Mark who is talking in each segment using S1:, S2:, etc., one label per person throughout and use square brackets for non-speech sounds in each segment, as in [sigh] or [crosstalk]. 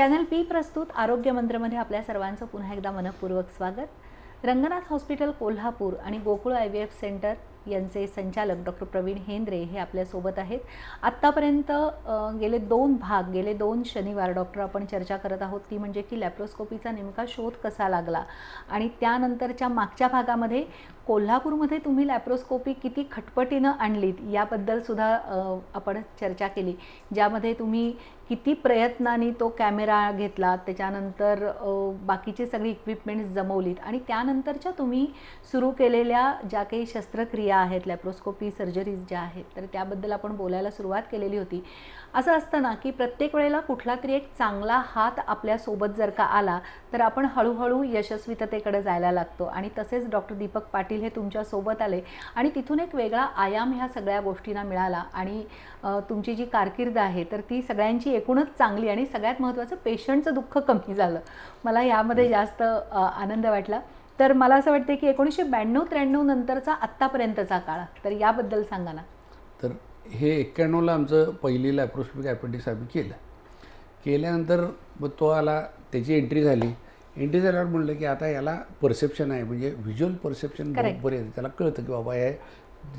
S1: Channel P प्रस्तुत आरोग्य मंत्रमध्ये आपल्या सर्वांचं पुन्हा एकदा मनपूर्वक स्वागत. रंगनाथ हॉस्पिटल कोल्हापूर आणि Gokul I V F centre यांचे संचालक डॉक्टर प्रवीण हेंद्रे हे आपल्यासोबत आहेत. आत्तापर्यंत गेले दोन भाग गेले दोन शनिवार डॉक्टर आपण चर्चा करत आहोत ती म्हणजे की लॅप्रोस्कोपीचा नेमका शोध कसा लागला आणि त्यानंतरच्या मागच्या भागामध्ये कोल्हापूरमध्ये तुम्ही लॅप्रोस्कोपी किती खटपटीनं आणलीत याबद्दलसुद्धा आपण चर्चा केली. ज्यामध्ये तुम्ही किती प्रयत्नांनी तो कॅमेरा घेतला त्याच्यानंतर बाकीची सगळी इक्विपमेंट्स जमवलीत आणि त्यानंतरच्या तुम्ही सुरू केलेल्या ज्या काही शस्त्रक्रिया आहेत लॅप्रोस्कोपी सर्जरीज ज्या आहेत तर त्याबद्दल आपण बोलायला सुरुवात केलेली होती. असं असतं ना की प्रत्येक वेळेला कुठला तरी एक चांगला हात आपल्यासोबत जर का आला तर आपण हळूहळू यशस्वीततेकडे जायला लागतो. आणि तसेच डॉक्टर दीपक पाटील पाटील हे तुमच्यासोबत आले. आणि तिथून एक वेगळा आयाम ह्या सगळ्या गोष्टींना मिळाला. आणि तुमची जी कारकीर्द आहे तर ती सगळ्यांची एकूणच चांगली आणि सगळ्यात महत्त्वाचं पेशंटचं दुःख कमी झालं. मला यामध्ये जास्त आनंद वाटला. तर मला असं वाटतं की एकोणीसशे ब्याण्णव त्र्याण्णव नंतरचा आत्तापर्यंतचा काळ. तर याबद्दल सांगा ना.
S2: तर हे एक्क्याण्णवला आमचं पहिली लॅप्रोस्कोपिक ॲपेंडिक्स आम्ही केलं. केल्यानंतर मग तो आला त्याची एंट्री झाली. एंट्री झाल्यावर म्हणलं की आता याला परसेप्शन आहे. म्हणजे व्हिज्युअल परसेप्शन. बरोबर येतं त्याला कळतं की बाबा हे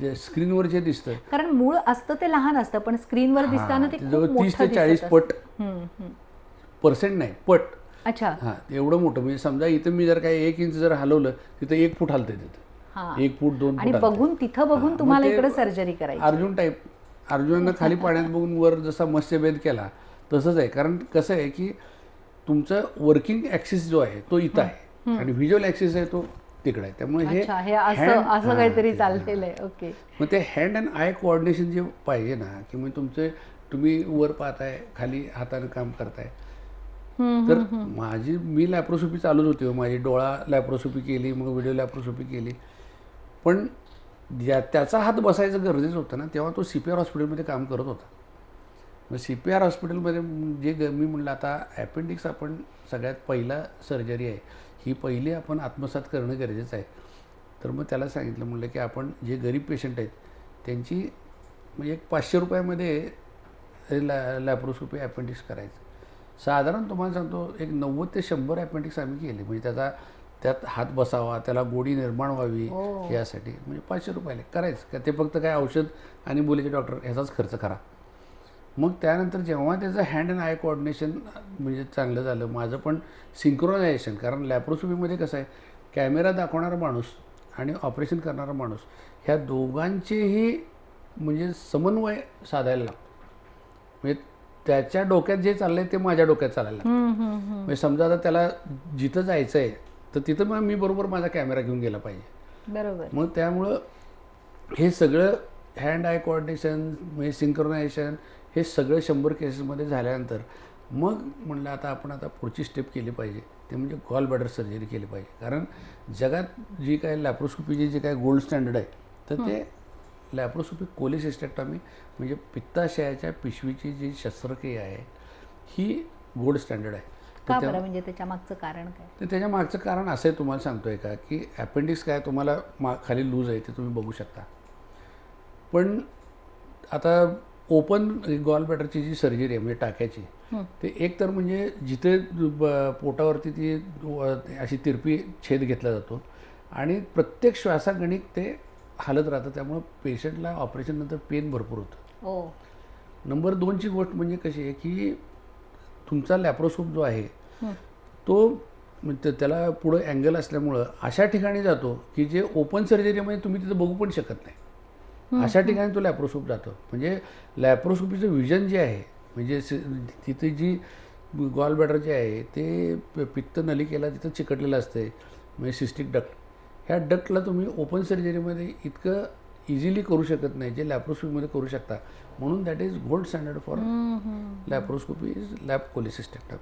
S2: जे स्क्रीनवर जे दिसतं.
S1: कारण मूळ असतं ते लहान असतं पण स्क्रीनवर दिसताना ते
S2: जवळ तीस ते चाळीस. पट. पर्सेंट नाही पट.
S1: अच्छा.
S2: हां एवढं मोठं. म्हणजे समजा इथं मी जर काय एक इंच जर हलवलं तिथं एक फूट हलतं तिथं. एक फूट दोन
S1: आणि
S2: फूट.
S1: बघून तिथं बघून तुम्हाला इकडे सर्जरी करायची.
S2: अर्जुन टाईप अर्जुनानं खाली [laughs] पाण्यात बघून वर जसा मत्स्यभेद केला तसंच आहे. कारण कसं आहे की तुमचं वर्किंग ॲक्सिस जो आहे तो इथं आहे. आणि व्हिज्युअल ॲक्सिस आहे तो तिकडे आहे. त्यामुळे हे
S1: हे असं काहीतरी चाललेलं आहे. ओके
S2: मग ते हँड अँड आय कोऑर्डिनेशन जे पाहिजे ना की मग तुमचे तुम्ही वर पाहताय खाली हाताने काम करताय. तर माझी मी लॅप्रोसोपी चालूच होती हो. माझी डोळा लॅप्रोसोपी केली मग व्हिडिओ लॅप्रोसोपी केली. पण ज्या त्याचा हात बसायचं गरजेचं होतं ना तेव्हा तो सी पी आर हॉस्पिटलमध्ये काम करत होता. मग सी पी आर हॉस्पिटलमध्ये जे ग- मी म्हणलं आता ॲपेंडिक्स आपण सगळ्यात पहिला सर्जरी आहे. ही पहिली आपण आत्मसात करणं गरजेचं आहे. तर मग त्याला सांगितलं म्हणलं की आपण जे गरीब पेशंट आहेत त्यांची म्हणजे एक पाचशे रुपयामध्ये लॅ लॅप्रोस्कोपी अपेंडिक्स करायचं. साधारण तुम्हाला सांगतो एक नव्वद ते शंभर अपेंडिक्स आम्ही केले. म्हणजे त्याचा त्यात हात बसावा त्याला गोडी निर्माण व्हावी
S1: हो.
S2: यासाठी. म्हणजे पाचशे रुपयाला करायचं. का ते फक्त काय औषध आणि बोलीचे डॉक्टर ह्याचाच खर्च करा मग त्यानंतर जेव्हा त्याचं हँड अँड आय कोऑर्डिनेशन म्हणजे चांगलं झालं माझं पण सिंक्रोनायझेशन कारण लॅप्रोस्कोपीमध्ये कसं आहे कॅमेरा दाखवणारा माणूस आणि ऑपरेशन करणारा माणूस ह्या दोघांचेही म्हणजे समन्वय साधायला लागतो. म्हणजे त्याच्या डोक्यात जे चाललंय ते माझ्या डोक्यात चालायला लागतं. म्हणजे समजा आता त्याला जिथं जायचं आहे तर तिथं मग मी बरोबर माझा कॅमेरा घेऊन गेला पाहिजे.
S1: बरोबर.
S2: मग त्यामुळं हे सगळं हँड आय कोऑर्डिनेशन म्हणजे सिंक्रोनायझेशन हे सगळं शंभर केसेसमध्ये झाल्यानंतर मग म्हणलं आता आपण आता पुढची स्टेप केली पाहिजे. ते म्हणजे गॉल बॅडर सर्जरी केली पाहिजे. कारण जगात जी काय लॅप्रोस्कोपीची जी काय गोल्ड स्टँडर्ड आहे तर ते लॅप्रोस्कोपी कोलिसिस्टेक्टॉमी म्हणजे पित्ताशयाच्या पिशवीची जी शस्त्रक्रिया आहे ही गोल्ड स्टँडर्ड आहे.
S1: का बरं? म्हणजे त्याच्या मागचं कारण काय?
S2: तर त्याच्या मागचं कारण असं आहे तुम्हाला सांगतोय का की अपेंडिक्स काय तुम्हाला मा खाली लूज आहे ते तुम्ही बघू शकता. पण आता ओपन गॉल बॅटरची जी सर्जरी आहे म्हणजे टाक्याची. ते एक तर म्हणजे जिथे पोटावरती ती अशी तिरपी छेद घेतला जातो आणि प्रत्येक श्वासागणिक ते हालत राहतं त्यामुळं पेशंटला ऑपरेशन नंतर पेन भरपूर होतं
S1: हो
S2: नंबर दोनची गोष्ट म्हणजे कशी आहे की तुमचा लॅप्रोस्कोप जो आहे. तो म्हणजे त्याला पुढं अँगल असल्यामुळं अशा ठिकाणी जातो की जे ओपन सर्जरीमध्ये तुम्ही तिथं बघू पण शकत नाही अशा ठिकाणी तो लॅप्रोस्कोप जातो. म्हणजे लॅप्रोस्कोपीचं विजन जे आहे म्हणजे तिथे जी गॉल बॅटर जे आहे ते पित्त नलिकेला तिथं चिकटलेलं असते म्हणजे सिस्टिक डक्ट. ह्या डक्टला तुम्ही ओपन सर्जरीमध्ये इतकं इझिली करू शकत नाही जे लॅप्रोस्कोपीमध्ये करू शकता. म्हणून that is gold standard for. Laparoscopy is lap cholecystectomy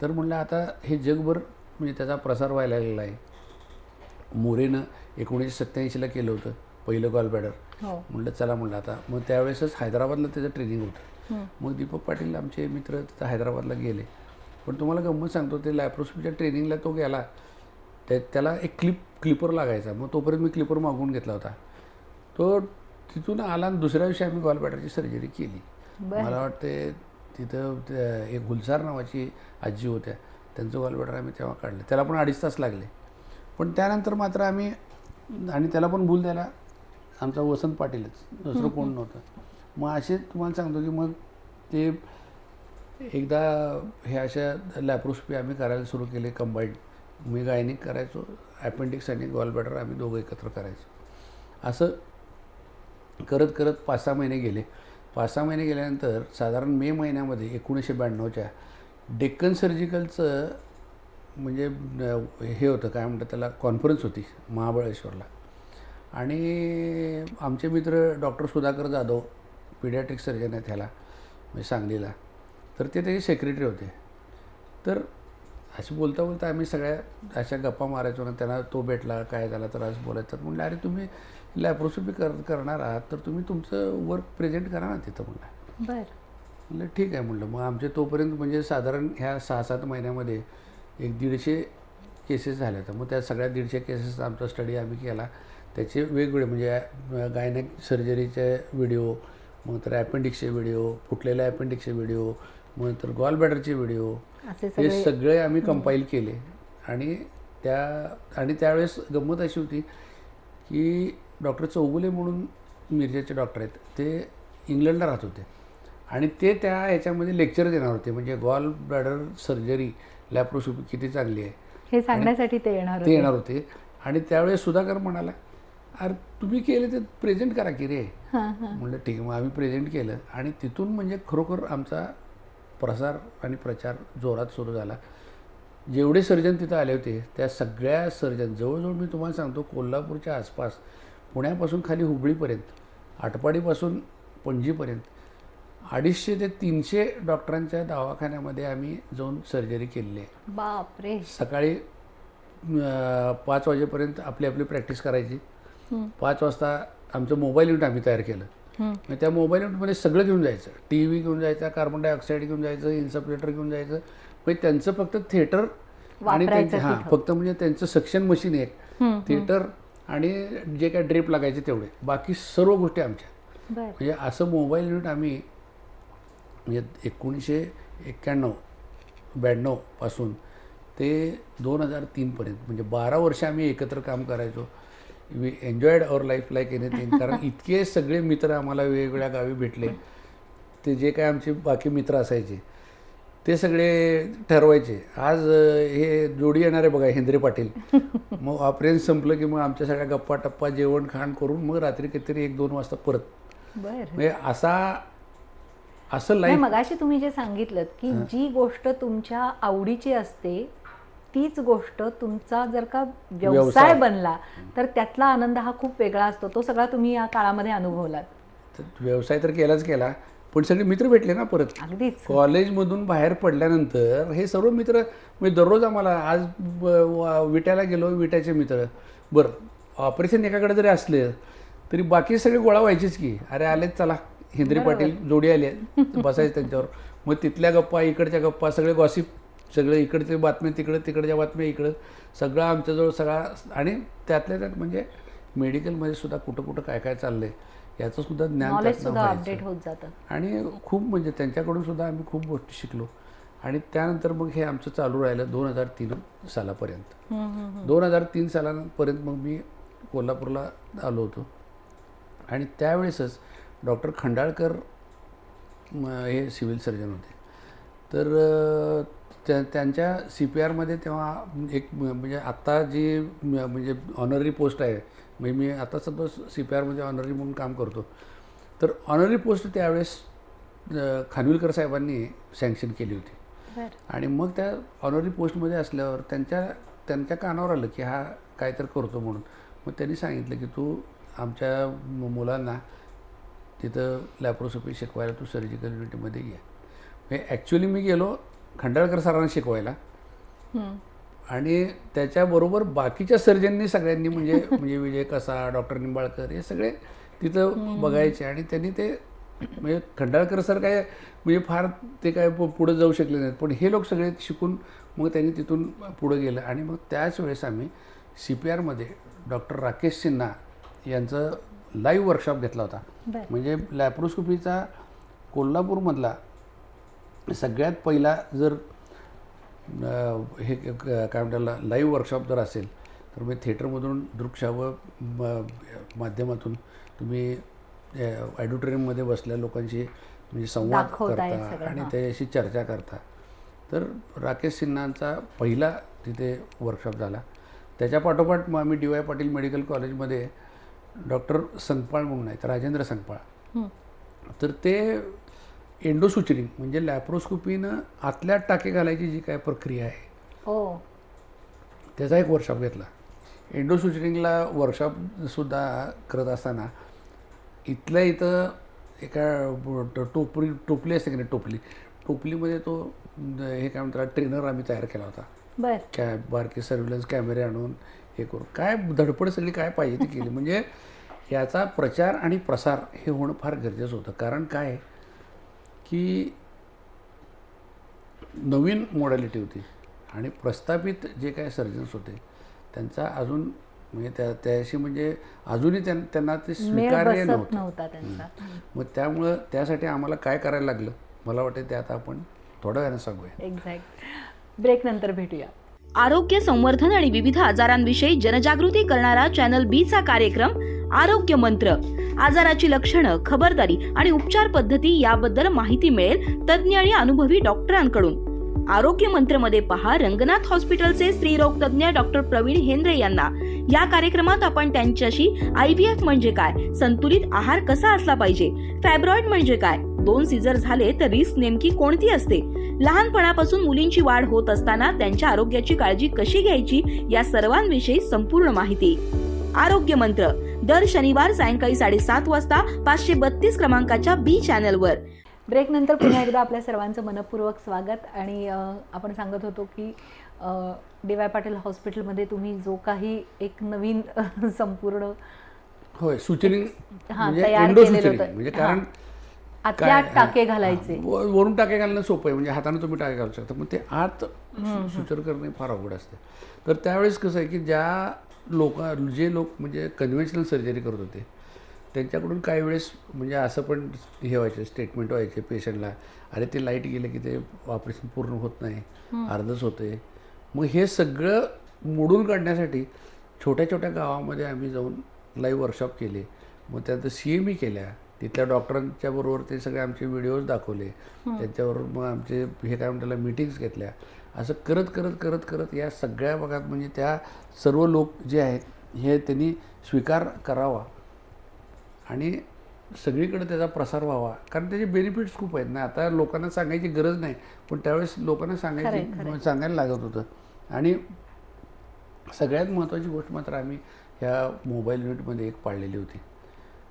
S2: तर म्हणलं आता हे जगभर म्हणजे त्याचा प्रसार व्हायला लागलेला आहे. मोरेनं एकोणीसशे सत्त्याऐंशीला केलं होतं पहिलं गॉल बॅडर
S1: हो.
S2: म्हणलं चला म्हणलं आता. मग त्यावेळेसच हैदराबादला त्याचं ट्रेनिंग होतं. मग दीपक पाटील आमचे मित्र तिथं हैदराबादला गेले. पण तुम्हाला गंमत सांगतो ते लॅप्रोस्कोपीच्या ट्रेनिंगला तो गेला त्या त्याला एक क्लिप क्लिपर लागायचा. मग तोपर्यंत मी क्लिपर मागवून घेतला होता. तो तिथून आला आणि दुसऱ्या दिवशी आम्ही गॉल बॅटरची सर्जरी केली. मला वाटते तिथं एक गुलजार नावाची आजी होत्या. त्यांचं गॉलब्लॅडर आम्ही तेव्हा काढलं. त्याला पण अडीच तास लागले. पण त्यानंतर मात्र आम्ही आणि त्याला पण भूल द्यायला आमचा वसंत पाटीलच दुसरं कोण नव्हतं. मग असे तुम्हाला सांगतो की मग ते एकदा हे अशा लॅप्रोस्पी आम्ही करायला सुरू केले कंबाईंड. मी गायनिक करायचो ॲपेंडिक्स आणि गॉलब्लॅडर आम्ही दोघं एकत्र करायचो. असं करत करत पाच सहा महिने गेले. पाच सहा महिने गेल्यानंतर साधारण मे महिन्यामध्ये एकोणीसशे ब्याण्णवच्या डेक्कन सर्जिकलचं म्हणजे हे होतं काय म्हणतात त्याला कॉन्फरन्स होती महाबळेश्वरला. आणि आमचे मित्र doctor Sudhakar Jadhav paediatric surgeon आहेत ह्याला म्हणजे सांगलीला. तर ते त्याचे सेक्रेटरी होते. तर असे बोलता बोलता आम्ही सगळ्या अशा गप्पा मारायचो ना त्यांना तो भेटला काय झाला तर असं बोलायचं. तर म्हणलं अरे तुम्ही लॅप्रोस्कोपी कर करणार आहात तर तुम्ही तुमचं वर्क प्रेझेंट करा ना तिथं म्हणलं.
S1: बर.
S2: म्हणलं ठीक आहे म्हणलं. मग आमचे तोपर्यंत म्हणजे साधारण ह्या सहा सात महिन्यामध्ये एक दीडशे केसेस झाल्या तर मग त्या सगळ्या दीडशे केसेस आमचा स्टडी आम्ही केला. त्याचे वेगवेगळे म्हणजे गायनेक सर्जरीचे व्हिडिओ मग तर ॲपेंडिक्सचे व्हिडिओ फुटलेल्या ॲपेंडिक्सचे व्हिडिओ मग तर गॉल बॅडरचे व्हिडिओ हे
S1: सगळे
S2: आम्ही कंपाईल केले. आणि त्या आणि त्यावेळेस गंमत अशी होती की डॉक्टर चौगुले म्हणून मिरजेचे डॉक्टर आहेत ते इंग्लंडला राहत होते. आणि ते त्या ह्याच्यामध्ये लेक्चर देणार होते म्हणजे गॉल ब्लॅडर सर्जरी लॅप्रोस्कोपी किती चांगली आहे.
S1: हे सांगण्यासाठी ते येणार
S2: ते येणार होते. आणि त्यावेळेस सुधाकर म्हणाला अरे तुम्ही केले ते प्रेझेंट करा की रे. म्हणलं ठीक आहे मग आम्ही प्रेझेंट केलं. आणि तिथून म्हणजे खरोखर आमचा प्रसार आणि प्रचार जोरात सुरू झाला. जेवढे सर्जन तिथं आले होते त्या सगळ्या सर्जन जवळजवळ मी तुम्हाला सांगतो कोल्हापूरच्या आसपास पुण्यापासून खाली हुबळीपर्यंत आटपाडीपासून पणजीपर्यंत अडीचशे ते तीनशे डॉक्टरांच्या दवाखान्यामध्ये आम्ही जाऊन सर्जरी केलेली आहे.
S1: बापरे.
S2: सकाळी पाच वाजेपर्यंत आपली आपली प्रॅक्टिस करायची. पाच वाजता आमचं मोबाईल युनिट आम्ही तयार केलं. त्या मोबाईल युनिटमध्ये सगळं घेऊन जायचं. टी व्ही घेऊन जायचा कार्बन डायऑक्साईड घेऊन जायचं इन्सपलेटर घेऊन जायचं. म्हणजे त्यांचं फक्त थिएटर आणि त्यांचे हां फक्त म्हणजे त्यांचं सक्शन मशीन एक
S1: हं,
S2: थिएटर आणि जे काय ड्रेप लागायचे तेवढे. बाकी सर्व गोष्टी आमच्या. म्हणजे असं मोबाईल युनिट आम्ही म्हणजे एकोणीसशे एक्क्याण्णव ब्याण्णवपासून ते दोन हजार तीनपर्यंत म्हणजे बारा वर्ष आम्ही एकत्र काम करायचो. We enjoyed our life like anything कारण इतके सगळे मित्र आम्हाला वेगवेगळ्या गावी भेटले. ते जे काय आमचे बाकी मित्र असायचे ते सगळे ठरवायचे. आज हे जोडी येणार बघा हेंद्रे पाटील. [laughs] मग ऑपरेशन संपलं की मग आमच्या सगळ्या गप्पा टप्पा जेवण खाण करून मग रात्री काहीतरी एक दोन वाजता परत. म्हणजे असा असं
S1: नाही
S2: लाईफ
S1: मगाशी तुम्ही जे सांगितलं की जी गोष्ट तुमच्या आवडीची असते तीच गोष्ट तुमचा जर का व्यवसाय. बनला तर त्यातला आनंद हा खूप वेगळा असतो. तो सगळा तुम्ही या काळामध्ये अनुभवलात.
S2: व्यवसाय तर केलाच केला पण सगळे मित्र भेटले ना परत.
S1: अगदीच.
S2: कॉलेजमधून बाहेर पडल्यानंतर हे सर्व मित्र म्हणजे दररोज आम्हाला आज विट्याला गेलो विट्याचे मित्र. बरं ऑपरेशन एकाकडे जरी असले तरी बाकी सगळे गोळा व्हायचेच की. अरे आलेच चला. हेंद्री पाटील जोडी आले बसायचं त्यांच्यावर. मग तिथल्या गप्पा इकडच्या गप्पा सगळे गॉसिप सगळे इकडचे बातम्या तिकडे तिकडच्या बातम्या इकडं. सगळं आमच्याजवळ सगळा आणि त्यातल्या त्यात म्हणजे मेडिकलमध्ये सुद्धा कुठं कुठं काय काय चाललंय याचं सुद्धा ज्ञान.
S1: अपडेट होत जातं.
S2: आणि खूप म्हणजे त्यांच्याकडून सुद्धा आम्ही खूप गोष्टी शिकलो. आणि त्यानंतर मग हे आमचं चालू राहिलं दोन हजार तीन सालापर्यंत. दोन हजार तीन सालापर्यंत मग मी कोल्हापूरला आलो होतो. आणि त्यावेळेसच डॉक्टर खंडाळकर हे सिव्हिल सर्जन होते. तर त्या त्यांच्या सी पी आरमध्ये तेव्हा एक म्हणजे आत्ता जी म्हणजे ऑनररी पोस्ट आहे म्हणजे मी आता सध्या सी पी आरमध्ये ऑनररी म्हणून काम करतो. तर ऑनररी पोस्ट त्यावेळेस खानविलकर साहेबांनी सँक्शन केली होती. आणि मग त्या ऑनररी पोस्टमध्ये असल्यावर त्यांच्या त्यांच्या कानावर आलं की हा काहीतरी करतो म्हणून. मग त्यांनी सांगितलं की तू आमच्या मुलांना तिथं लॅप्रोस्कोपी शिकवायला तू सर्जिकल युनिटमध्ये ये. ॲक्च्युली मी गेलो खंडाळकर सरांना शिकवायला. आणि त्याच्याबरोबर बाकीच्या सर्जननी सगळ्यांनी म्हणजे म्हणजे विजय कसा डॉक्टर निंबाळकर हे सगळे तिथं बघायचे आणि त्यांनी ते म्हणजे खंडाळकर सर काय म्हणजे फार ते काय पुढं जाऊ शकले नाहीत. पण हे लोक सगळे शिकून मग त्यांनी तिथून पुढं गेलं. आणि मग त्याच वेळेस आम्ही सी पी आरमध्ये डॉक्टर राकेश सिन्हा यांचं लाईव्ह वर्कशॉप घेतला होता. म्हणजे लॅप्रोस्कोपीचा कोल्हापूरमधला सगळ्यात पहिला जर हे काय म्हणतात लाईव्ह वर्कशॉप जर असेल तर मी थिएटरमधून दृकश्राव्य माध्यमातून तुम्ही ॲडिटोरियममध्ये बसल्या लोकांशी म्हणजे संवाद करता आणि. त्याच्याशी चर्चा करता तर राकेश सिन्हांचा पहिला तिथे वर्कशॉप झाला त्याच्या पाठोपाठ मग आम्ही डी वाय पाटील मेडिकल कॉलेजमध्ये डॉक्टर संगपाळ म्हणून आहेत राजेंद्र संगपाळ. तर ते एंडोसुचरिंग म्हणजे लॅप्रोस्कोपीनं आतल्यात टाके घालायची जी काय प्रक्रिया आहे.
S1: हो.
S2: त्याचा एक वर्कशॉप घेतला. एंडोसुचरिंगला वर्कशॉपसुद्धा करत असताना इथल्या इथं एका टोपली टोपली असते की नाही टोपली? टोपलीमध्ये तो हे काय म्हणतात ट्रेनर आम्ही तयार केला होता.
S1: बर.
S2: कॅ बारके सर्व्हिलन्स कॅमेरे आणून हे करून. काय धडपड सगळी काय पाहिजे ती केली. म्हणजे याचा प्रचार आणि प्रसार हे होणं फार गरजेचं होतं. कारण काय? आहे की नवीन मॉडॅलिटी होती. आणि प्रस्थापित जे काय सर्जन्स होते त्यांचा अजून म्हणजे त्या त्याशी म्हणजे अजूनही त्यां त्यांना ते स्वीकार्य नव्हतं. मग त्यामुळं त्यासाठी आम्हाला काय करायला लागलं? मला वाटतं ते आता आपण थोड्या वेळानं सांगूया.
S1: एक्झॅक्ट ब्रेक नंतर भेटूया.
S3: आरोग्य संवर्धन आणि विविध आजारांविषयी जनजागृती करणारा चॅनल बी चा कार्यक्रम आरोग्य मंत्र. आजाराची लक्षणं खबरदारी आणि उपचार पद्धती याबद्दल माहिती मिळेल तज्ज्ञ आणि अनुभवी डॉक्टरांकडून. आरोग्य मंत्रमध्ये पहा रंगनाथ हॉस्पिटलचे स्त्रीरोग तज्ज्ञ डॉक्टर प्रवीण हेंद्रे यांना. या कार्यक्रमात आपण त्यांच्याशी आय व्ही एफ म्हणजे काय संतुलित आहार कसा असला पाहिजे फॅब्रॉइड म्हणजे काय दोन सीझर झाले तर रिस्क नेमकी कोणती असते लहानपणापासून मुलींची वाढ होत असताना त्यांच्या आरोग्याची काळजी कशी घ्यायची या सर्वांविषयी संपूर्ण माहिती. आरोग्य मंत्र दर शनिवार सायंकाळी साडेसात वाजता पाचशे बत्तीस क्रमांकाच्या बी चॅनलवर
S1: ब्रेक नंतर पुन्हा एकदा आपल्या सर्वांचं मनपूर्वक स्वागत आणि आपण सांगत होतो की डी वाय पाटील हॉस्पिटलमध्ये तुम्ही जो काही एक नवीन संपूर्ण
S2: होय
S1: हा,
S2: म्हणजे
S1: तयार
S2: एंडो
S1: केलेलं
S2: सुचरिंग
S1: होतं.
S2: म्हणजे. कारण
S1: आतल्या
S2: काय-
S1: टाके घालायचे
S2: वरून टाके घालणं सोपं आहे म्हणजे हाताने तुम्ही टाके घालू शकता मग ते आत सुचर करणे फार अवघड असते तर त्यावेळेस कसं आहे की ज्या लोक जे लोक म्हणजे कन्व्हेन्शनल सर्जरी करत होते त्यांच्याकडून काही वेळेस म्हणजे असं पण हे व्हायचे स्टेटमेंट व्हायचे पेशंटला अरे ते लाइट गेलं की ते ऑपरेशन पूर्ण होत नाही अर्धच होते मग हे सगळं मोडून काढण्यासाठी छोट्या छोट्या गावामध्ये आम्ही जाऊन लाईव्ह वर्कशॉप केले. मग त्यात सी एम ई केल्या. तिथल्या डॉक्टरांच्या बरोबर ते सगळे आमचे व्हिडिओज दाखवले. त्यांच्याबरोबर मग आमचे हे काय म्हणतात मीटिंग्स घेतल्या. असं करत करत करत करत या सगळ्या भागात म्हणजे त्या सर्व लोक जे आहेत हे त्यांनी स्वीकार करावा. आणि सगळीकडे त्याचा प्रसार व्हावा. कारण त्याचे बेनिफिट्स खूप आहेत ना. आता लोकांना सांगायची गरज नाही पण त्यावेळेस लोकांना सांगायची सांगायला लागत होतं. आणि सगळ्यात महत्त्वाची गोष्ट मात्र आम्ही ह्या मोबाईल युनिटमध्ये एक पाळलेली होती.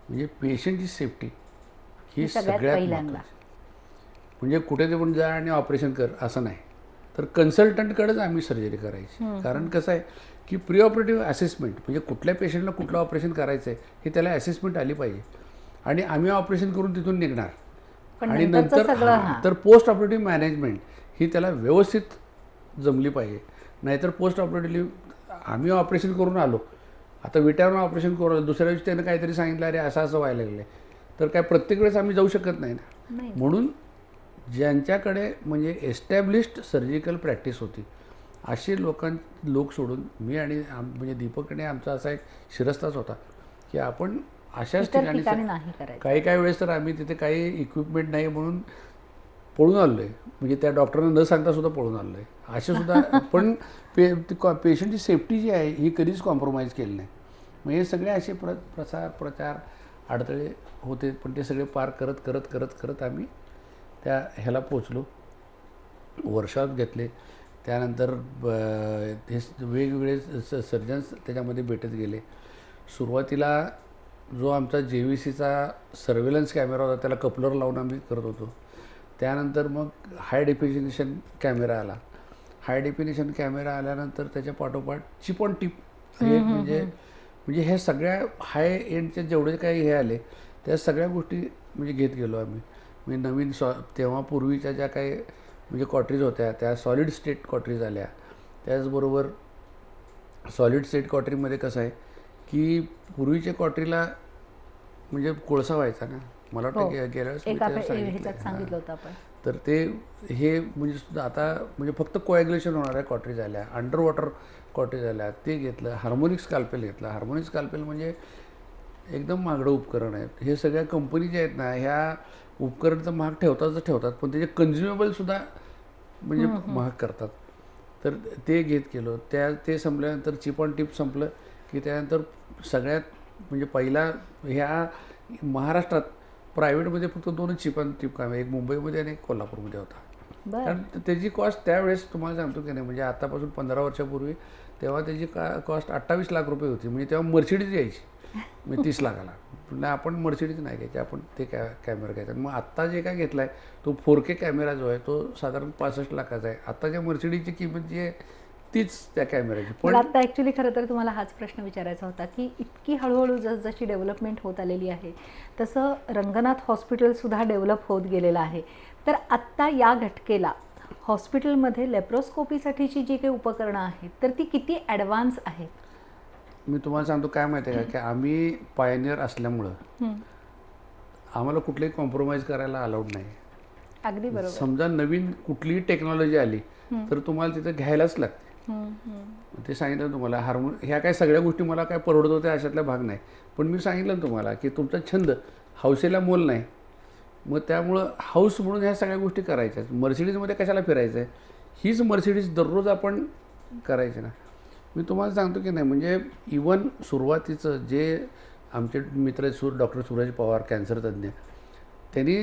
S2: म्हणजे पेशंटची सेफ्टी ही
S1: सगळ्यात.
S2: महत्त्वाची. म्हणजे कुठे ते पण जा आणि ऑपरेशन कर असं नाही. तर कन्सल्टंटकडेच आम्ही सर्जरी करायची. कारण कसं आहे की प्री ऑपरेटिव्ह असेसमेंट म्हणजे कुठल्या पेशंटला कुठलं ऑपरेशन करायचं आहे हे त्याला असेसमेंट आली पाहिजे. आणि आम्ही ऑपरेशन करून तिथून निघणार. आणि नंतर. तर पोस्ट ऑपरेटिव्ह मॅनेजमेंट ही त्याला व्यवस्थित जमली पाहिजे. नाहीतर पोस्ट ऑपरेटिव्ह आम्ही ऑपरेशन करून आलो. आता विट्यावरून ऑपरेशन करून आलो. दुसऱ्या दिवशी त्यानं काहीतरी सांगितलं अरे असं असं व्हायला लागलं तर काय प्रत्येक वेळेस आम्ही जाऊ शकत नाही ना. म्हणून ज्यांच्याकडे म्हणजे एस्टॅब्लिश्ड सर्जिकल प्रॅक्टिस होती. असे लोकां लोक सोडून मी आणि आम म्हणजे दीपक आणि आमचा असा एक शिरस्ताच होता की आपण अशाच ठिकाणी काही काही वेळेस तर आम्ही तिथे काही इक्विपमेंट नाही म्हणून पळून आलो आहे म्हणजे त्या डॉक्टरांना न सांगता सुद्धा पळून आलो आहे असे सुद्धा [laughs] पण पे पेशंटची सेफ्टी जी आहे ही कधीच कॉम्प्रोमाइज केली नाही. मग हे सगळे असे प्र प्रसार प्रचार अडथळे होते पण ते सगळे पार करत करत करत करत आम्ही त्या ह्याला पोचलो. वर्कशॉप घेतले. त्यानंतर ब- हे वेगवेगळे स सर्जन्स त्याच्यामध्ये भेटत गेले. सुरुवातीला जो आमचा जे व्ही सीचा सर्वेलन्स कॅमेरा होता त्याला कपलर लावून आम्ही करत होतो. त्यानंतर मग हाय डेफिनेशन कॅमेरा आला. हाय डेफिनेशन कॅमेरा आल्यानंतर त्याच्या पाठोपाठ चिप ऑन टिप हे म्हणजे म्हणजे ह्या सगळ्या हाय एंडचे जेवढे काही हे आले त्या सगळ्या गोष्टी म्हणजे घेत गेलो आम्ही. म्हणजे नवीन सॉ तेव्हा पूर्वीच्या ज्या काही म्हणजे कॉटरीज होत्या त्या सॉलिड स्टेट कॉटरीज आल्या. त्याचबरोबर सॉलिड स्टेट कॉटरीमध्ये कसं आहे की पूर्वीच्या कॉटरीला म्हणजे कोळसा व्हायचा ना. मला
S1: हो.
S2: वाटतं गे- गेल्या वेळेस मी हां.
S1: सांगितलं. होतं आपण.
S2: तर ते हे म्हणजे सुद्धा आता म्हणजे फक्त कोॲग्युलेशन होणार आहे कॉटरी झाल्या अंडर वॉटर कॉटरी झाल्या ते घेतलं हार्मोनिक स्काल्पेल घेतलं. हार्मोनिक स्काल्पेल म्हणजे एकदम महागडं उपकरण आहे. हे सगळ्या कंपनी ज्या आहेत ना ह्या उपकरण तर महाग ठेवतातच ठेवतात पण त्याचे कन्झ्युमेबलसुद्धा म्हणजे महाग करतात. तर ते घेत गेलो. त्या ते संपल्यानंतर चिप ऑन टिप संपलं की त्यानंतर सगळ्यात म्हणजे पहिला ह्या महाराष्ट्रात प्रायव्हेटमध्ये फक्त दोनच चिप ऑन टिप काम आहे. एक मुंबईमध्ये आणि एक कोल्हापूरमध्ये होता. कारण त्याची कॉस्ट त्यावेळेस तुम्हाला सांगतो की नाही म्हणजे आतापासून पंधरा वर्षापूर्वी तेव्हा त्याची का कॉस्ट अठ्ठावीस लाख रुपये होती. म्हणजे तेव्हा मर्सिडीज यायची. म्हणजे तीस लाखाला. पण आपण मर्सिडीज नाही घ्यायची आपण ते कॅ कॅमेरा घ्यायचा. मग आत्ता जे काय घेतला आहे तो फोर के कॅमेरा जो आहे तो साधारण पासष्ट लाखाचा आहे. आत्ताच्या मर्सिडीजची किंमत जी आहे तीच त्या कॅमेऱ्याची पण
S1: आता ॲक्च्युली खरं तर तुम्हाला हाच प्रश्न विचारायचा होता की इतकी हळूहळू जसजशी डेव्हलपमेंट होत आलेली आहे तसं रंगनाथ हॉस्पिटलसुद्धा डेव्हलप होत गेलेलं आहे. तर आत्ता या घटकेला हॉस्पिटलमध्ये लेप्रोस्कोपीसाठीची जी काही उपकरणं आहेत तर ती किती ॲडव्हान्स आहेत?
S2: मी तुम्हाला सांगतो काय माहिती आहे का? की आम्ही पायनियर असल्यामुळं आम्हाला कुठलेही कॉम्प्रोमाइज करायला अलाउड नाही.
S1: अगदी बरोबर.
S2: समजा नवीन कुठलीही टेक्नॉलॉजी आली तर तुम्हाला तिथं घ्यायलाच लागते. ते सांगितलं तुम्हाला हार्मोन ह्या काय सगळ्या गोष्टी मला काय परवडत होत्या अशातला भाग नाही. पण मी सांगितलं ना तुम्हाला की तुमचा छंद हौसेला मोल नाही. मग त्यामुळं हाऊस म्हणून ह्या सगळ्या गोष्टी करायच्या. मर्सिडीजमध्ये कशाला फिरायचं आहे हीच मर्सिडीज दररोज आपण करायची ना. मी तुम्हाला सांगतो की नाही म्हणजे इवन सुरुवातीचं जे आमचे मित्र आहेत, सु डॉक्टर सूरज पवार कॅन्सर तज्ज्ञ त्यांनी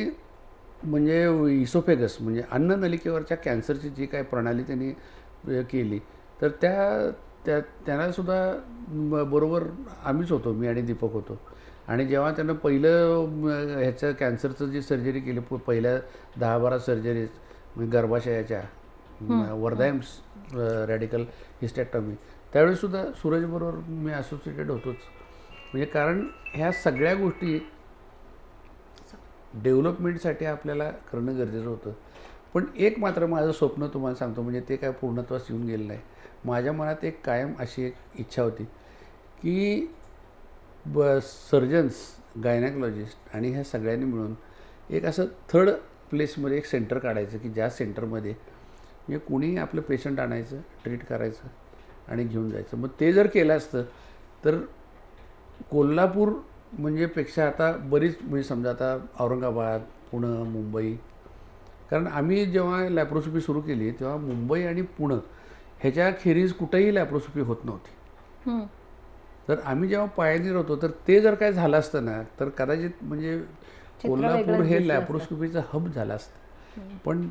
S2: म्हणजे इसोफेगस म्हणजे अन्न नलिकेवरच्या कॅन्सरची जी काय प्रणाली त्यांनी केली तर त्या त्या त्यांनासुद्धा बरोबर आम्हीच होतो मी आणि दीपक होतो. आणि जेव्हा त्यानं पहिलं ह्याचं कॅन्सरचं जी सर्जरी केली पहिल्या दहा बारा सर्जरीज म्हणजे गर्भाशयाच्या वर्धायम्स रॅडिकल हिस्टॅक्टॉमी त्यावेळेसुद्धा सूरजबरोबर मी असोसिएटेड होतोच. म्हणजे कारण ह्या सगळ्या गोष्टी डेव्हलपमेंटसाठी आपल्याला करणं गरजेचं होतं. पण एक मात्र माझं स्वप्न तुम्हाला सांगतो म्हणजे ते काय पूर्णत्वास येऊन गेलं नाही. माझ्या मनात एक कायम अशी एक इच्छा होती की ब सर्जन्स गायनॅकॉलॉजिस्ट आणि ह्या सगळ्यांनी मिळून एक असं थर्ड प्लेसमध्ये एक सेंटर काढायचं की ज्या सेंटरमध्ये म्हणजे कोणीही आपलं पेशंट आणायचं ट्रीट करायचं. आणि घेऊन जायचं. मग ते जर केलं असतं तर कोल्हापूर म्हणजे पेक्षा आता बरीच म्हणजे समजा आता औरंगाबाद पुणं मुंबई कारण आम्ही जेव्हा लॅप्रोस्कोपी सुरू केली तेव्हा मुंबई आणि पुणं ह्याच्या खेरीज कुठेही लॅप्रोस्कोपी होत नव्हती.
S1: हं.
S2: तर आम्ही जेव्हा पायनीर होतो तर ते जर काय झालं असतं ना तर कदाचित म्हणजे कोल्हापूर हे. लॅप्रोस्कोपीचं हब झालं असतं. पण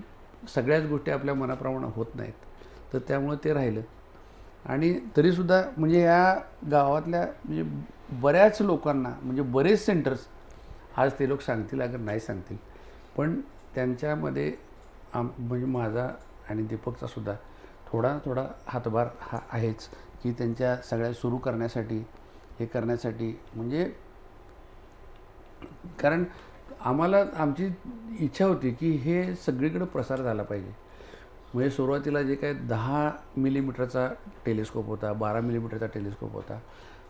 S2: सगळ्याच गोष्टी आपल्या मनाप्रमाणे होत नाहीत. तर त्यामुळे ते राहिलं. आणि तरीसुद्धा म्हणजे या गावातल्या म्हणजे बऱ्याच लोकांना म्हणजे बरेच सेंटर्स आज ते लोक सांगतील अगर नाही सांगतील. पण त्यांच्यामध्ये आम म्हणजे माझा आणि दीपकचा सुद्धा थोडा थोडा हातभार हा आहेच की त्यांच्या सगळ्या सुरू करण्यासाठी हे करण्यासाठी म्हणजे कारण आम्हाला आमची इच्छा होती की हे सगळीकडे प्रसार झाला पाहिजे. म्हणजे सुरुवातीला जे काय दहा मिलीमीटरचा टेलिस्कोप होता बारा मिलीमीटरचा टेलिस्कोप होता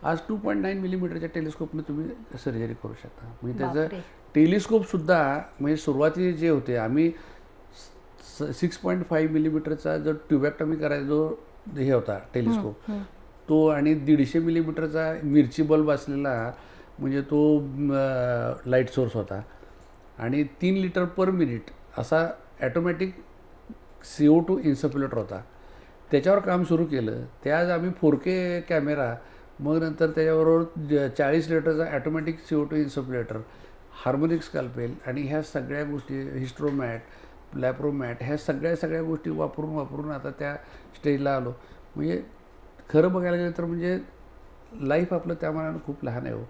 S2: आज टू पॉईंट नाईन मिलीमीटरच्या टेलिस्कोपने तुम्ही सर्जरी करू शकता. म्हणजे त्याचं. टेलिस्कोपसुद्धा म्हणजे सुरुवाती जे होते आम्ही सिक्स पॉईंट फाईव्ह मिलीमीटरचा जो ट्युबॅक्टमी करायचा जो हे होता टेलिस्कोप तो आणि दीडशे मिलीमीटरचा मिरची बल्ब असलेला म्हणजे तो लाइट सोर्स होता. आणि तीन लिटर पर मिनिट असा automatic C O two insufflator होता. त्याच्यावर काम सुरू केलं. ते आज आम्ही फोर के कॅमेरा मग नंतर त्याच्याबरोबर चाळीस लिटरचा automatic C O two insufflator harmonic scalpel आणि ह्या सगळ्या गोष्टी हिस्ट्रोमॅट लॅप्रोमॅट ह्या सगळ्या सगळ्या गोष्टी वापरून वापरून आता त्या स्टेजला आलो. म्हणजे खरं बघायला गेलं तर म्हणजे लाईफ आपलं त्या मनानं खूप लहान आहे हो.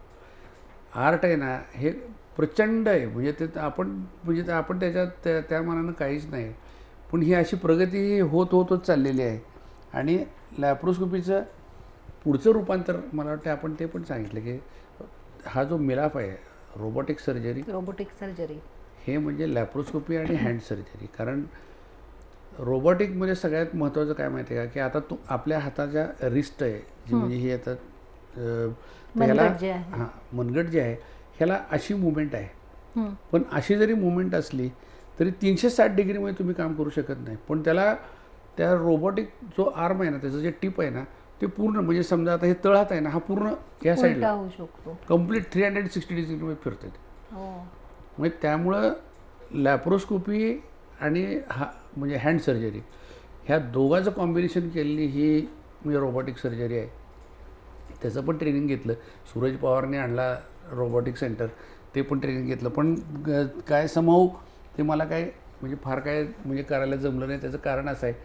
S2: आर्ट आहे ना हे प्रचंड आहे. म्हणजे ते आपण म्हणजे आपण त्याच्यात त्या त्या मनानं काहीच नाही. पण ही अशी प्रगती होत होत होत चाललेली आहे. आणि लॅप्रोस्कोपीचं पुढचं रूपांतर मला वाटतं आपण ते पण सांगितलं की हा जो मिलाफ आहे रोबोटिक सर्जरी
S1: रोबोटिक सर्जरी.
S2: हे म्हणजे लॅप्रोस्कोपी आणि हँड सर्जरी. कारण रोबोटिकमध्ये सगळ्यात महत्त्वाचं काय माहिती आहे का? की आता तू आपल्या हाताच्या रिस्ट आहे जी म्हणजे ही आता ह्याला. हां मनगट जे आहे ह्याला अशी मुवमेंट आहे. पण अशी जरी मुवमेंट असली तरी तीनशे साठ डिग्रीमध्ये तुम्ही काम करू शकत नाही. पण त्याला त्या रोबोटिक जो आर्म आहे ना त्याचं जे टिप आहे ना ते पूर्ण म्हणजे समजा आता हे तळहात आहे ना हा पूर्ण या साईडला
S1: होऊ शकतो.
S2: कंप्लीट थ्री हंड्रेड सिक्स्टी डिग्रीमध्ये फिरते
S1: हो.
S2: म्हणजे त्यामुळं लॅप्रोस्कोपी आणि हा म्हणजे हँड सर्जरी ह्या दोघांचं कॉम्बिनेशन केलेली ही म्हणजे रोबोटिक सर्जरी आहे. त्याचं पण ट्रेनिंग घेतलं. सूरज पवारने आणला रोबोटिक सेंटर ते पण ट्रेनिंग घेतलं. पण काय समाव ते मला काय म्हणजे फार काय म्हणजे करायला जमलं नाही. त्याचं कारण असं आहे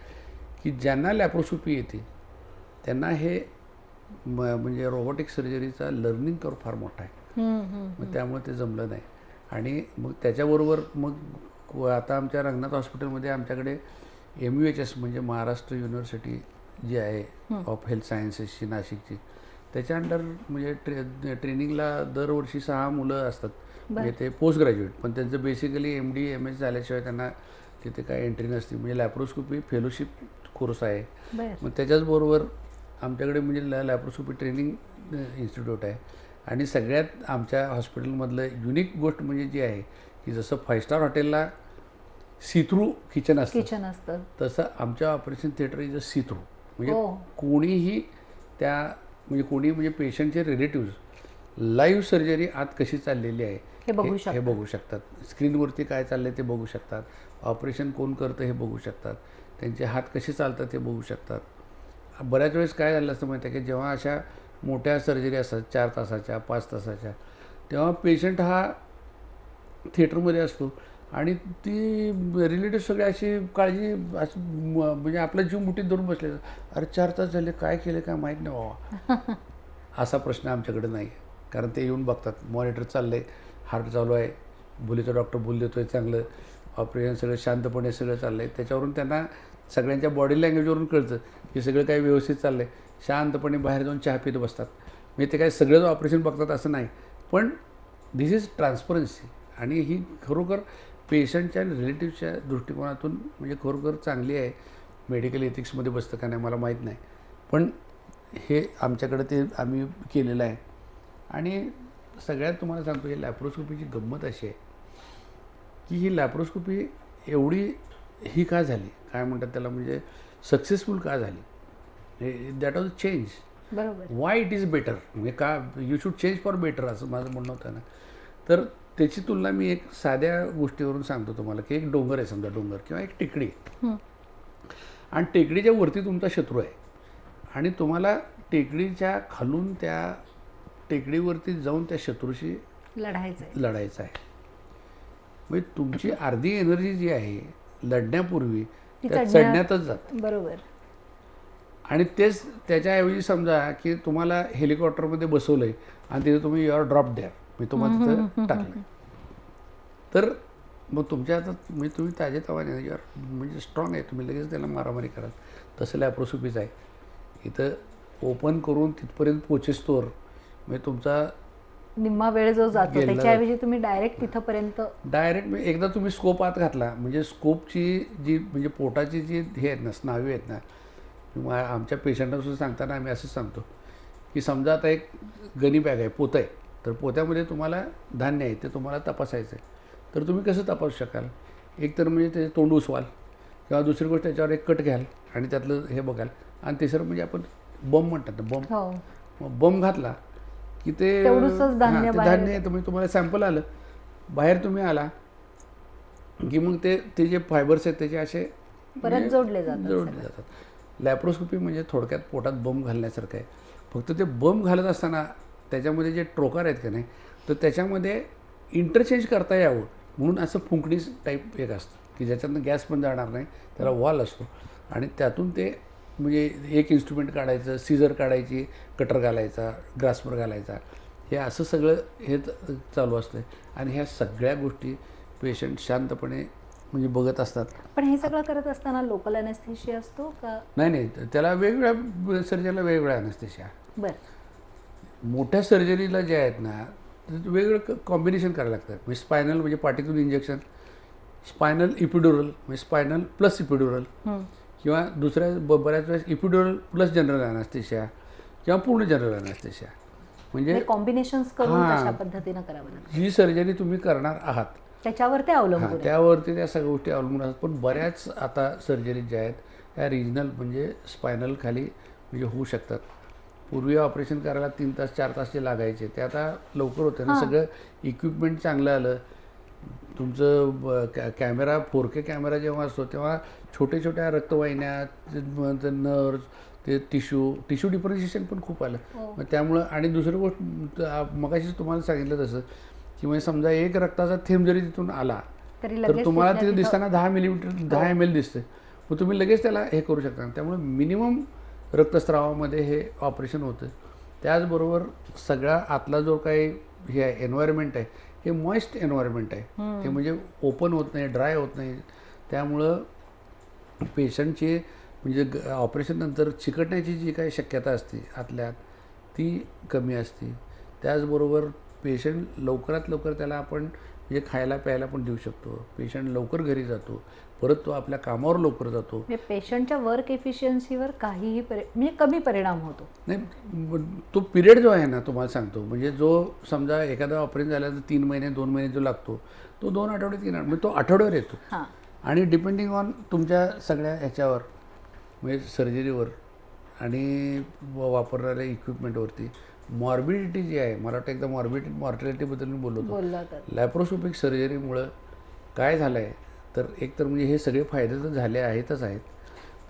S2: की ज्यांना लॅप्रोस्कोपी येते त्यांना हे म म्हणजे रोबोटिक सर्जरीचा लर्निंग कर फार मोठा आहे. मग त्यामुळे ते जमलं नाही. आणि मग त्याच्याबरोबर मग आता आमच्या रंगनाथ हॉस्पिटलमध्ये आमच्याकडे एम यू एच एस म्हणजे महाराष्ट्र युनिव्हर्सिटी जी आहे ऑफ हेल्थ सायन्सेसची नाशिकची त्याच्या अंडर म्हणजे ट्रे ट्रेनिंगला दरवर्षी सहा मुलं असतात. म्हणजे ते पोस्ट ग्रॅज्युएट पण त्यांचं basically M D M S झाल्याशिवाय त्यांना तिथे काय एंट्री नसते. म्हणजे लॅप्रोस्कोपी फेलोशिप कोर्स आहे. मग त्याच्याचबरोबर आमच्याकडे म्हणजे लॅ लॅप्रोस्कोपी ट्रेनिंग इन्स्टिट्यूट आहे. आणि सगळ्यात आमच्या हॉस्पिटलमधलं युनिक गोष्ट म्हणजे जी आहे की जसं फाय स्टार हॉटेलला सी थ्रू किचन असतं.
S1: किचन असतं.
S2: तसं आमच्या operation theatre is a see through म्हणजे
S1: हो.
S2: कोणीही त्या म्हणजे कोणी म्हणजे पेशंटचे रिलेटिव्ह लाईव्ह सर्जरी आत कशी चाललेली आहे
S1: हे बघू
S2: हे. बघू शकतात. स्क्रीनवरती काय चाललंय ते बघू शकतात. ऑपरेशन कोण करतं हे बघू शकतात. त्यांचे हात कसे चालतात ते बघू शकतात. बऱ्याच वेळेस काय झालं असतं माहिती आहे की? जेव्हा अशा मोठ्या सर्जरी असतात चार तासाच्या पाच तासाच्या तेव्हा पेशंट हा थिएटरमध्ये असतो. आणि ती रिलेटिव्ह सगळे अशी काळजी म- म्हणजे आपला जीव मुठीत धरून बसले. अरे चार तास झाले काय केले काय माहीत नाही बाबा. [laughs] असा प्रश्न आमच्याकडे नाही. कारण ते येऊन बघतात. मॉनिटर चाललं आहे हार्ट चालू आहे. भुलीचा डॉक्टर भूल देतो आहे चांगलं. ऑपरेशन सगळं शांतपणे सगळं चाललं आहे त्याच्यावरून त्यांना सगळ्यांच्या बॉडी लँग्वेजवरून कळतं की सगळं काही व्यवस्थित चाललं आहे शांतपणे बाहेर जाऊन चहा पित बसतात. म्हणजे ते काय सगळंच ऑपरेशन बघतात असं नाही. पण दिस इज ट्रान्सपरन्सी आणि ही खरोखर पेशंटच्या आणि रिलेटिव्हच्या दृष्टिकोनातून म्हणजे खरोखर चांगली आहे. मेडिकल एथिक्समध्ये बसतं का नाही मला माहीत नाही. पण हे आमच्याकडे ते आम्ही केलेलं आहे. आणि सगळ्यात तुम्हाला सांगतो ही लॅप्रोस्कोपीची गंमत अशी आहे की ही लॅप्रोस्कोपी एवढी ही का झाली? काय म्हणतात त्याला? म्हणजे सक्सेसफुल का झाली? That was change.
S1: बरोबर.
S2: वाय इट इज बेटर म्हणजे का you should change for better असं माझं म्हणणं होतं ना. तर त्याची तुलना मी एक साध्या गोष्टीवरून सांगतो तुम्हाला की एक डोंगर आहे समजा डोंगर किंवा एक टेकडी. आहे. आणि टेकडीच्या वरती तुमचा शत्रू आहे. आणि तुम्हाला टेकडीच्या खालून त्या टेकडीवरती जाऊन त्या शत्रूशी
S1: लढायचंय.
S2: लढायचं आहे. म्हणजे तुमची अर्धी एनर्जी जी आहे लढण्यापूर्वी चढण्यातच जाते.
S1: बरोबर.
S2: आणि तेच त्याच्याऐवजी समजा की तुम्हाला हेलिकॉप्टरमध्ये बसवलं आहे आणि तिथे तुम्ही युआर ड्रॉप द्या मी तुम्हाला तिथं टाकलं. तर मग तुमच्या हातात म्हणजे तुम्ही ताजे तवाने युआर म्हणजे स्ट्रॉंग आहे. तुम्ही लगेच त्याला मारामारी कराल. तसं लॅप्रोसोपीच आहे. इथं ओपन करून तिथपर्यंत पोचेस्तोवर म्हणजे तुमचा
S1: निम्मा वेळ जो जातो त्याच्याऐवजी तुम्ही डायरेक्ट तिथपर्यंत
S2: डायरेक्ट एकदा तुम्ही स्कोप आत घातला. म्हणजे स्कोपची जी म्हणजे पोटाची जी हे आहेत ना स्नायू आहेत ना किंवा आमच्या पेशंटना सुद्धा सांगताना आम्ही असंच सांगतो की समजा आता एक गनी बॅग आहे पोतं आहे. तर पोत्यामध्ये तुम्हाला धान्य आहे ते तुम्हाला तपासायचं आहे तर तुम्ही कसं तपासू शकाल? एक तर म्हणजे ते तोंड उसवाल किंवा दुसरी गोष्ट त्याच्यावर एक कट घ्याल आणि त्यातलं हे बघाल. आणि तिसरं म्हणजे आपण बम म्हणतात बम.
S1: हो.
S2: मग बम घातला की ते
S1: धान्य
S2: येतं म्हणजे तुम्हाला सॅम्पल आलं. बाहेर तुम्ही आला की मग ते ते जे फायबर्स आहेत त्याचे असे
S1: परत
S2: म्हणजे
S1: जोडले जातात
S2: जोडले. जातात. लॅप्रोस्कोपी म्हणजे थोडक्यात पोटात बम घालण्यासारखं आहे. फक्त ते बम घालत असताना त्याच्यामध्ये जे ट्रोकार आहेत का नाही तर त्याच्यामध्ये इंटरचेंज करता यावं. म्हणून असं फुंकणी टाईप एक असतं की ज्याच्यातनं गॅस पण जाणार नाही त्याला वॉल असतो. आणि त्यातून ते म्हणजे एक इन्स्ट्रुमेंट काढायचं सीझर काढायची कटर घालायचा ग्रासपर घालायचा हे असं सगळं हे चालू असतं आणि ह्या सगळ्या गोष्टी पेशंट शांतपणे म्हणजे बघत असतात.
S1: पण हे सगळं करत असताना लोकल अनेस्थेशिया असतो का?
S2: नाही नाही. त्याला वेगवेगळ्या सर्जरीला वेगवेगळ्या अनस्थेशिया
S1: बर.
S2: मोठ्या सर्जरीला जे आहेत ना वेगळं कॉम्बिनेशन करायला लागतं म्हणजे स्पायनल म्हणजे पाठीतून इंजेक्शन स्पायनल इपिड्युरल म्हणजे स्पायनल प्लस इपिड्युरल
S1: हं.
S2: किंवा दुसऱ्या ब बऱ्याच वेळेस इपिड्युरल प्लस जनरल अनास्थेशिया किंवा पूर्ण जनरल अनास्थेशिया म्हणजे.
S1: तशा पद्धतीनं करावं
S2: जी सर्जरी तुम्ही करणार आहात
S1: त्याच्यावर ते अवलंबून.
S2: त्यावरती त्या सगळ्या गोष्टी अवलंबून असतात पण बऱ्याच आता सर्जरीज ज्या आहेत त्या रिजनल म्हणजे स्पायनल खाली म्हणजे होऊ शकतात पूर्वी ऑपरेशन करायला तीन तास चार तास जे लागायचे. ते आता लवकर होते ना सगळं इक्विपमेंट चांगलं आलं. तुमचं कॅ कॅमेरा फोर के कॅमेरा जेव्हा असतो तेव्हा छोटे छोट्या रक्तवाहिन्या ते म- ते ते टिश्यू टिश्यू डिफरन्शिएशन पण खूप आलं.
S1: हो.
S2: मग त्यामुळं आणि दुसरी गोष्ट त- मगाशीच तुम्हाला सांगितलं तसं की म्हणजे समजा एक रक्ताचा थेंब जरी तिथून आला
S1: तरी
S2: तुम्हाला तिथे
S1: तिथं-
S2: दिसताना दहा मिलीमीटर दहा एम एल दिसते मग तुम्ही लगेच त्याला हे करू शकता. त्यामुळे मिनिमम रक्तस्रावामध्ये हे ऑपरेशन होतं. त्याचबरोबर सगळा आतला जो काही हे आहे एन्व्हायरमेंट आहे हे मॉइस्ट एन्व्हायरमेंट आहे. ते म्हणजे ओपन होत नाही ड्राय होत नाही. त्यामुळं पेशंटची म्हणजे ग ऑपरेशन नंतर चिकटण्याची जी काही शक्यता असते आतल्यात ती कमी असते. त्याचबरोबर पेशंट लवकरात लवकर त्याला आपण म्हणजे खायला प्यायला पण देऊ शकतो. पेशंट लवकर घरी जातो. परत तो आपल्या कामावर लवकर जातो.
S1: म्हणजे पेशंटच्या वर्क एफिशियन्सीवर काहीही परि म्हणजे कमी परिणाम होतो.
S2: नाही तो पिरियड जो आहे ना तुम्हाला सांगतो. म्हणजे जो समजा एखादा ऑपरेशन झाल्यानंतर तीन महिने दोन महिने जो लागतो तो दोन आठवडे तीन आठवडे तो आठवड्यावर येतो. आणि डिपेंडिंग ऑन तुमच्या सगळ्या ह्याच्यावर म्हणजे सर्जरीवर आणि वापरणाऱ्या इक्विपमेंटवरती मॉर्बिडिटी जी आहे मला वाटतं एकदा मॉर्बिडिटी मॉर्टॅलिटीबद्दल मी बोललो होतो. लॅप्रोस्कोपिक सर्जरीमुळं काय झालं आहे तर एक तर म्हणजे हे सगळे फायदे तर झाले आहेतच आहेत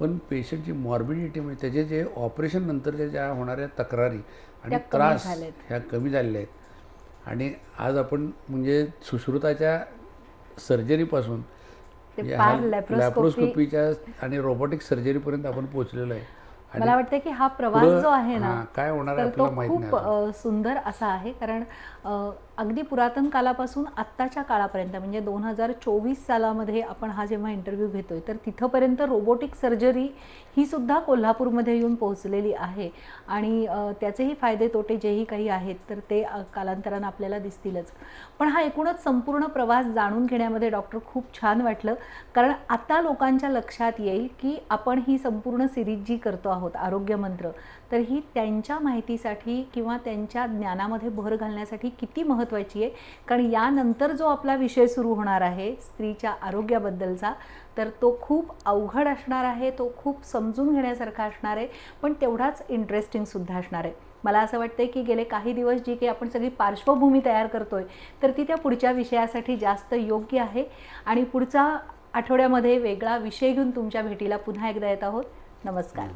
S2: पण पेशंटची मॉर्बिडिटी म्हणजे त्याचे जे ऑपरेशन नंतरच्या ज्या होणाऱ्या तक्रारी आणि त्रास. ह्या कमी झालेल्या आहेत. आणि आज आपण म्हणजे सुश्रुताच्या सर्जरीपासून लॅप्रोस्कोपीच्या आणि रोबोटिक सर्जरीपर्यंत आपण पोहोचलेलो आहे.
S1: मला वाटतं की हा प्रवास जो आहे ना
S2: काय होणार
S1: खूप सुंदर असा आहे. कारण अगदी पुरातन कालापासून आत्ताच्या काळापर्यंत म्हणजे दोन हजार चोवीस सालामध्ये आपण हा जेव्हा इंटरव्ह्यू घेतोय तर तिथंपर्यंत रोबोटिक सर्जरी ही सुद्धा कोल्हापूरमध्ये येऊन पोहोचलेली आहे. आणि त्याचेही फायदे तोटे जेही काही आहेत तर ते कालांतरानं आपल्याला दिसतीलच. पण हा एकूणच संपूर्ण प्रवास जाणून घेण्यामध्ये डॉक्टर खूप छान वाटलं कारण आता लोकांच्या लक्षात येईल की आपण ही संपूर्ण सिरीज जी करतो आहोत आरोग्यमंत्र तर ही त्यांच्या माहितीसाठी किंवा त्यांच्या ज्ञानामध्ये भर घालण्यासाठी किती महत्त्वाची आहे? कारण यानंतर जो आपला विषय सुरू होणार आहे स्त्रीच्या आरोग्याबद्दलचा तर तो खूप अवघड असणार आहे तो खूप समजून घेण्यासारखा असणार आहे पण तेवढाच इंटरेस्टिंगसुद्धा असणार आहे. मला असं वाटतं की गेले काही दिवस जी काही आपण सगळी पार्श्वभूमी तयार करतोय तर ती त्या पुढच्या विषयासाठी जास्त योग्य आहे. आणि पुढचा आठवड्यामध्ये वेगळा विषय घेऊन तुमच्या भेटीला पुन्हा एकदा येत आहोत. नमस्कार.